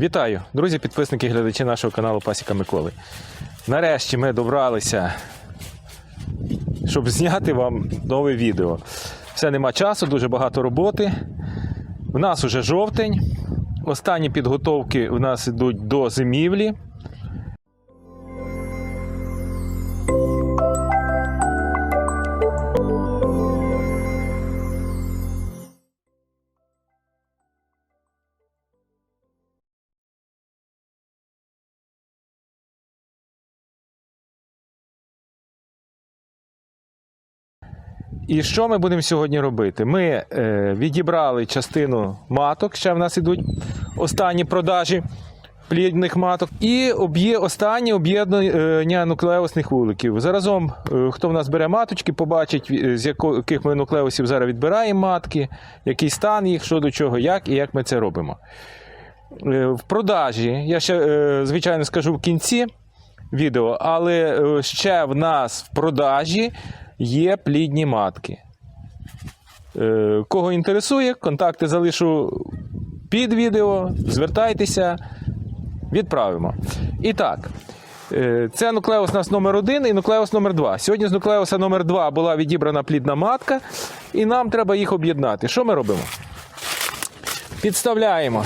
Вітаю, друзі, підписники глядачі нашого каналу Пасіка Миколи. Нарешті ми добралися, щоб зняти вам нове відео. Все нема часу, дуже багато роботи. У нас уже жовтень. Останні підготовки у нас йдуть до зимівлі. І що ми будемо сьогодні робити? Ми е, відібрали частину маток, ще в нас ідуть останні продажі плідних маток, і об'є, останнє об'єднання нуклеусних вуликів. Заразом, е, хто в нас бере маточки, побачить, е, з яких ми нуклеусів зараз відбираємо матки, який стан їх, що до чого, як і як ми це робимо. Е, в продажі, я ще, е, звичайно, скажу в кінці відео, але е, ще в нас в продажі є плідні матки. Е, Кого інтересує, контакти залишу під відео. Звертайтеся, відправимо. І так, е, це нуклеус у нас номер один і нуклеус номер два. Сьогодні з нуклеуса номер два була відібрана плідна матка, і нам треба їх об'єднати. Що ми робимо? Підставляємо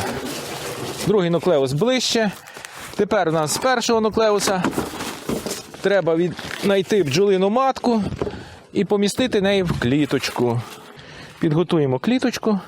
другий нуклеус ближче. Тепер у нас з першого нуклеуса треба від... знайти бджолину матку і помістити неї в кліточку. Підготуємо кліточку.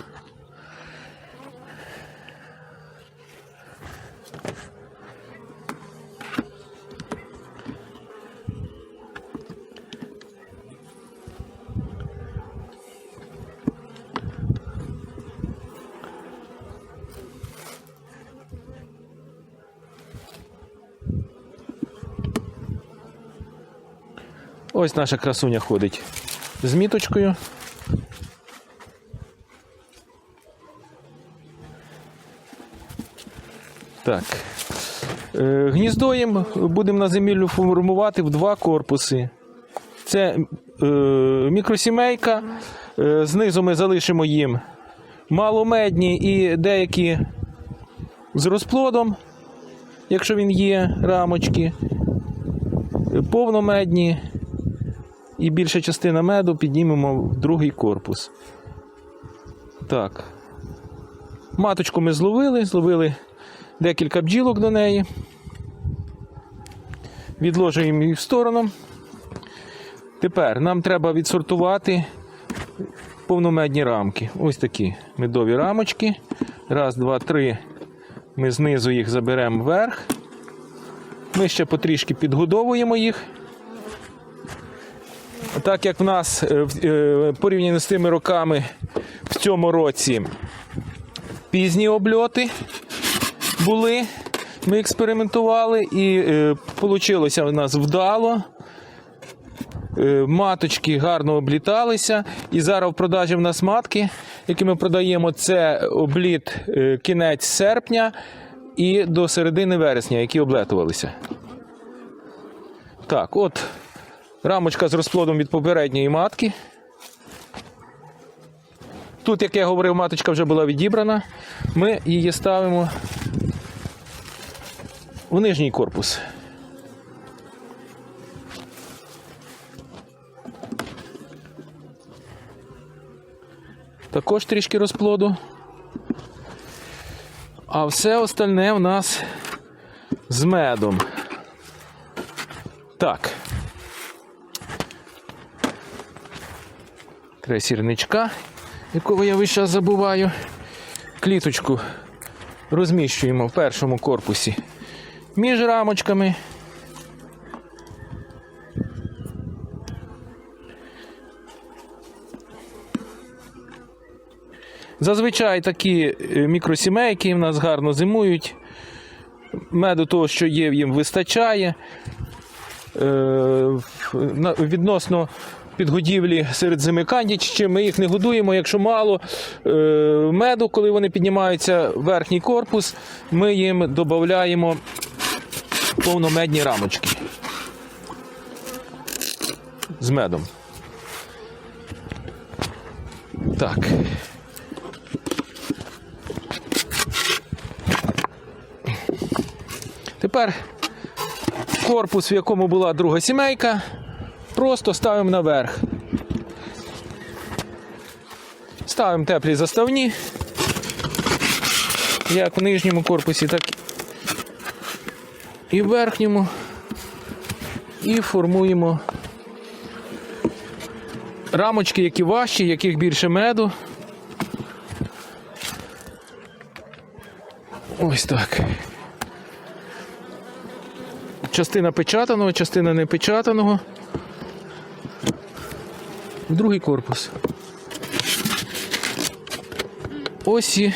Ось наша красуня ходить з міточкою. Так. Е, Гніздо їм будемо на землю формувати в два корпуси. Це е, мікросімейка. Е, знизу ми залишимо їм маломедні і деякі з розплодом, якщо він є, рамочки. Е, Повномедні і більша частина меду піднімемо в другий корпус. Так. Маточку ми зловили, зловили декілька бджілок до неї. Відложуємо її в сторону. Тепер нам треба відсортувати повномедні рамки. Ось такі медові рамочки. Раз, два, три. Ми знизу їх заберемо вверх. Ми ще потрішки підгодовуємо їх. Так як в нас е, в- е, порівняно з тими роками в цьому році пізні обльоти були, ми експериментували, і вийшло у нас вдало. Е, Маточки гарно обліталися. І зараз в продажі в нас матки, які ми продаємо, це обліт е, кінець серпня і до середини вересня, які облетувалися. Так, от рамочка з розплодом від попередньої матки. Тут, як я говорив, маточка вже була відібрана. Ми її ставимо в нижній корпус. Також трішки розплоду. А все остальне в нас з медом. Так. Треба сірничка, якого я весь час забуваю. Кліточку розміщуємо в першому корпусі між рамочками. Зазвичай такі е, мікросімейки в нас гарно зимують. Меду того, що є, їм вистачає. Е, відносно підгодівлі серед зими кандічі, ми їх не годуємо. Якщо мало е, меду, коли вони піднімаються верхній корпус, ми їм додаємо повномедні рамочки з медом. Так. тепер корпус, в якому була друга сімейка, просто ставимо наверх. Ставимо теплі заставні, як в нижньому корпусі, так і в верхньому. І формуємо рамочки, які важчі, яких більше меду. Ось так. Частина печатаного, частина не печатаного. В другий корпус. Ось і.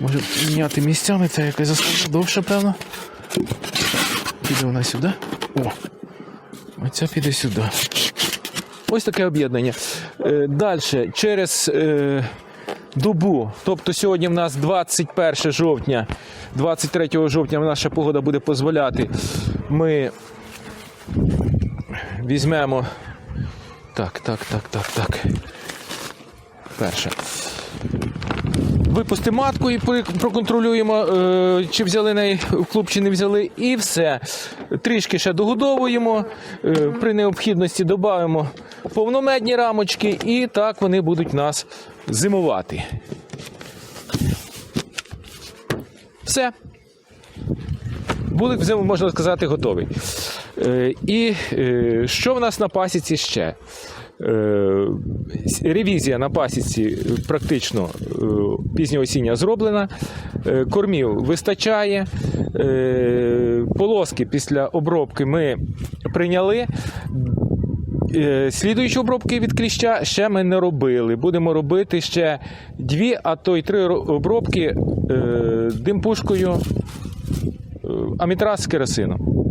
Може міняти місцями, це якась заставка довша, певно. Піде вона сюди. О! Оця піде сюди. Ось таке об'єднання. Е, Далі, через е, добу, тобто сьогодні в нас 21 жовтня, 23 жовтня наша погода буде дозволяти. Ми візьмемо. Так, так, так, так, так. Перше. Випустимо матку і проконтролюємо, е, чи взяли неї в клуб, чи не взяли, і все. Трішки ще догодовуємо. е, При необхідності додаємо повномедні рамочки, і так вони будуть нас зимувати. Все. Були зиму, можна сказати, готовий. Е, І е, що в нас на пасіці ще? Е, Ревізія на пасіці практично пізньоосіння зроблена. Кормів вистачає. Полоски після обробки ми прийняли. Слідуючі обробки від кліща ще ми не робили. Будемо робити ще дві, а то й три обробки димпушкою амітраз з керосином.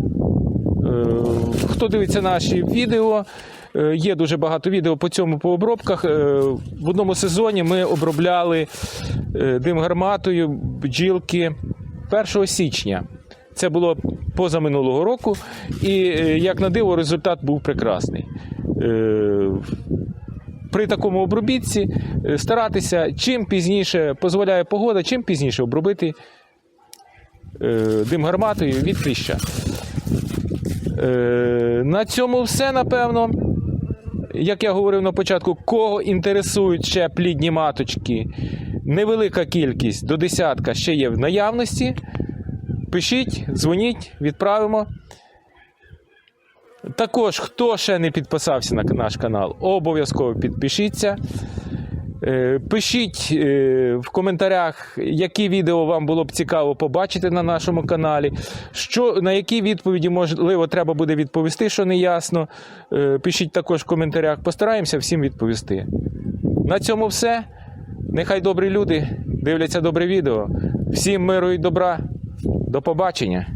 Е, Хто дивиться наші відео, е, є дуже багато відео по цьому по обробках. Е, В одному сезоні ми обробляли дим гарматою бджілки 1 січня. Це було позаминулого року, і як на диво, результат був прекрасний. При такому обробітці старатися чим пізніше дозволяє погода, чим пізніше обробити дим гарматою від кліща. Е, На цьому все, напевно. Як я говорив на початку, кого інтересують ще плідні маточки, невелика кількість до десятка ще є в наявності. Пишіть, дзвоніть, відправимо. Також, хто ще не підписався на наш канал, обов'язково підпишіться. Е, Пишіть е, в коментарях, які відео вам було б цікаво побачити на нашому каналі. Що, на які відповіді, можливо, треба буде відповісти, що не ясно. Е, Пишіть також в коментарях. Постараємося всім відповісти. На цьому все. Нехай добрі люди дивляться добре відео. Всім миру і добра. До побачення.